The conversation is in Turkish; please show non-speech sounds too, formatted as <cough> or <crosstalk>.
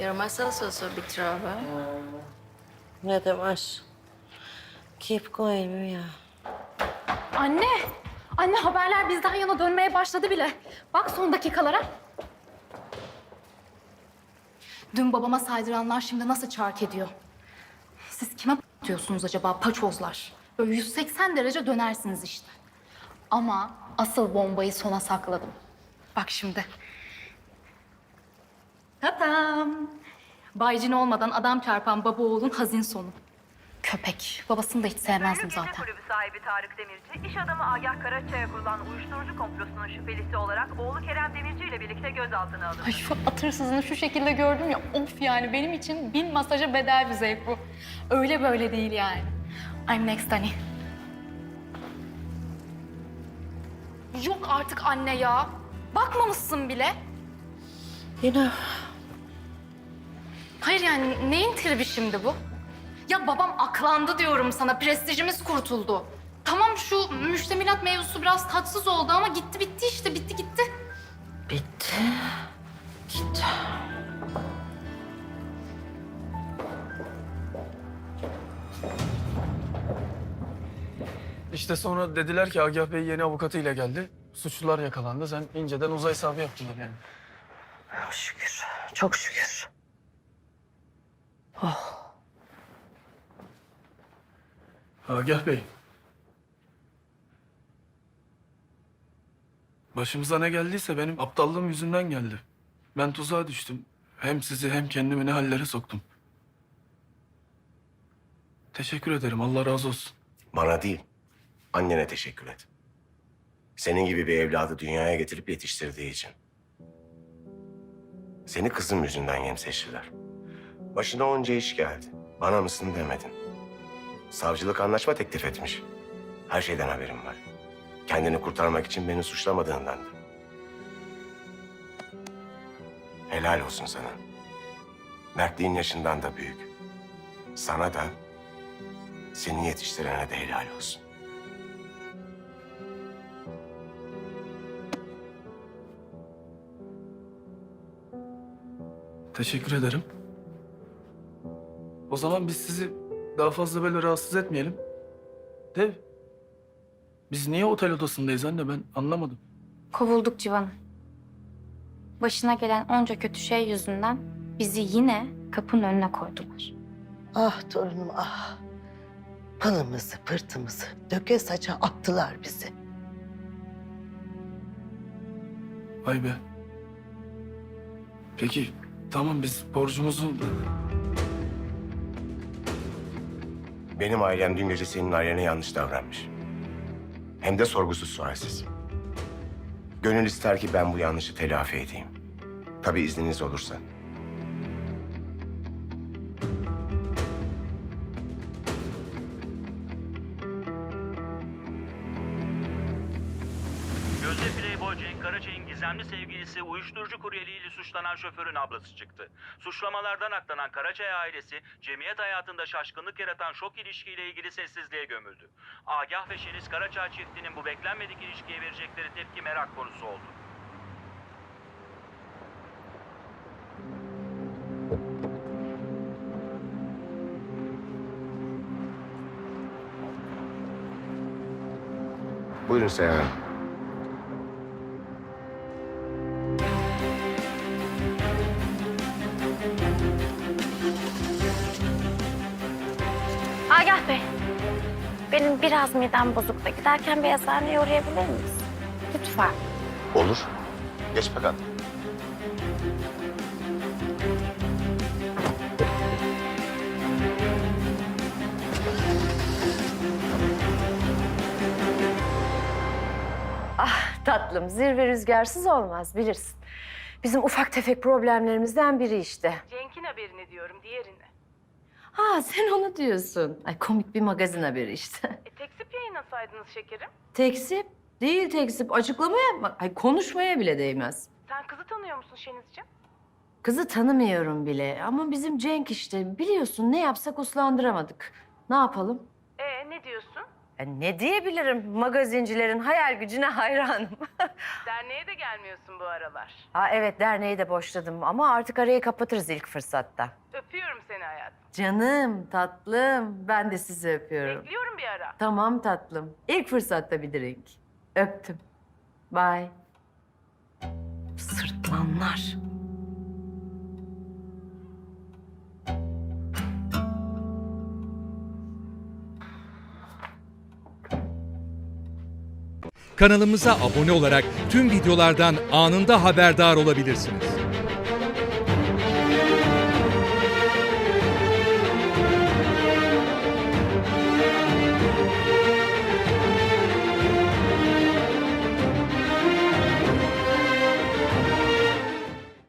Gör mal så så så betrava. Ne demek? Keep going ya. Anne! Anne haberler bizden yana dönmeye başladı bile. Bak son dakikalara. Dün babama saydıranlar şimdi nasıl çark ediyor? Siz kime diyorsunuz acaba paçozlar? Böyle 180 derece dönersiniz işte. Ama asıl bombayı sona sakladım. Bak şimdi. Tatam. Baycin olmadan adam çarpan baba oğlun hazin sonu. Köpek. Babasını da hiç sevmezdim Ünlü gece zaten. kulübü sahibi Tarık Demirci, iş adamı Agah Karaçay'a kurulan uyuşturucu komplosunun şüphelisi olarak oğlu Kerem Demirci ile birlikte gözaltına alındı. Ay şu at hırsızını şu şekilde gördüm ya of yani benim için bin masaja bedel bir zevk bu. Öyle böyle değil yani. I'm next Dani. Yok artık anne ya. Bakmamışsın bile. Yine Hayır yani neyin tribi şimdi bu? Ya babam aklandı diyorum sana. Prestijimiz kurtuldu. Tamam şu müştemilat mevzusu biraz tatsız oldu ama gitti bitti işte bitti gitti. bitti. Gitti. İşte sonra dediler ki Agah Bey yeni avukatıyla geldi. Suçlular yakalandı. Sen inceden uzay hesabı yaptılar yani. Şükür. Çok şükür. Agah Bey. Başımıza ne geldiyse benim aptallığım yüzünden geldi. Ben tuzağa düştüm. Hem sizi hem kendimi ne hallere soktum. Teşekkür ederim. Allah razı olsun. Bana değil, annene teşekkür et. Senin gibi bir evladı dünyaya getirip yetiştirdiği için. Seni kızım yüzünden yemseştiler. Başına onca iş geldi. Bana mısın demedin. Savcılık anlaşma teklif etmiş. Her şeyden haberim var. Kendini kurtarmak için beni suçlamadığındandı. Helal olsun sana. Mertliğin yaşından da büyük. Sana da seni yetiştirene de helal olsun. Teşekkür ederim. O zaman biz sizi daha fazla böyle rahatsız etmeyelim. De biz niye otel odasındayız anne ben anlamadım. Kovulduk Civan'ım. Başına gelen onca kötü şey yüzünden bizi yine kapının önüne koydular. Ah torunum ah. Pılımızı pırtımızı döke saça attılar bizi. Vay be. Peki tamam biz borcumuzu... Benim ailem dün gece senin ailene yanlış davranmış. Hem de sorgusuz sualsiz. Gönül ister ki ben bu yanlışı telafi edeyim. Tabii izniniz olursa. Gözde Playboy Cenk Karaçay'ın gizemli sevgilisi uyuşturucu kuryeliğiyle suçlanan şoförün ablası çıktı. Suçlamalardan aklanan Karaçay ailesi cemiyet hayatında şaşkınlık yaratan şok ilişkiyle ilgili sessizliğe gömüldü. Agah ve Şeniz Karaçay çiftinin bu beklenmedik ilişkiye verecekleri tepki merak konusu oldu. Buyurun Hanım. Benim biraz midem bozuk da giderken bir eczaneye uğrayabilir miyiz? Lütfen. Olur. Geç bakalım. Tatlım, zirve rüzgarsız olmaz bilirsin. Bizim ufak tefek problemlerimizden biri işte. Cenk'in haberini diyorum, diğerini. Ha sen onu diyorsun. Ay komik bir magazin haberi işte. E, teksip yayınlasaydınız şekerim. Teksip değil teksip. Açıklama yapmak. Ay konuşmaya bile değmez. Sen kızı tanıyor musun Şenizciğim? Kızı tanımıyorum bile ama bizim Cenk işte biliyorsun ne yapsak uslandıramadık. Ne yapalım? E ne diyorsun? Ya ne diyebilirim? Magazincilerin hayal gücüne hayranım. <laughs> Derneğe de gelmiyorsun bu aralar. ha evet derneği de boşladım ama artık arayı kapatırız ilk fırsatta. Seni hayatım. Canım, tatlım. Ben de sizi öpüyorum. Bekliyorum bir ara. Tamam tatlım. İlk fırsatta bir drink. Öptüm. Bye. Sırtlanlar. Kanalımıza abone olarak tüm videolardan anında haberdar olabilirsiniz.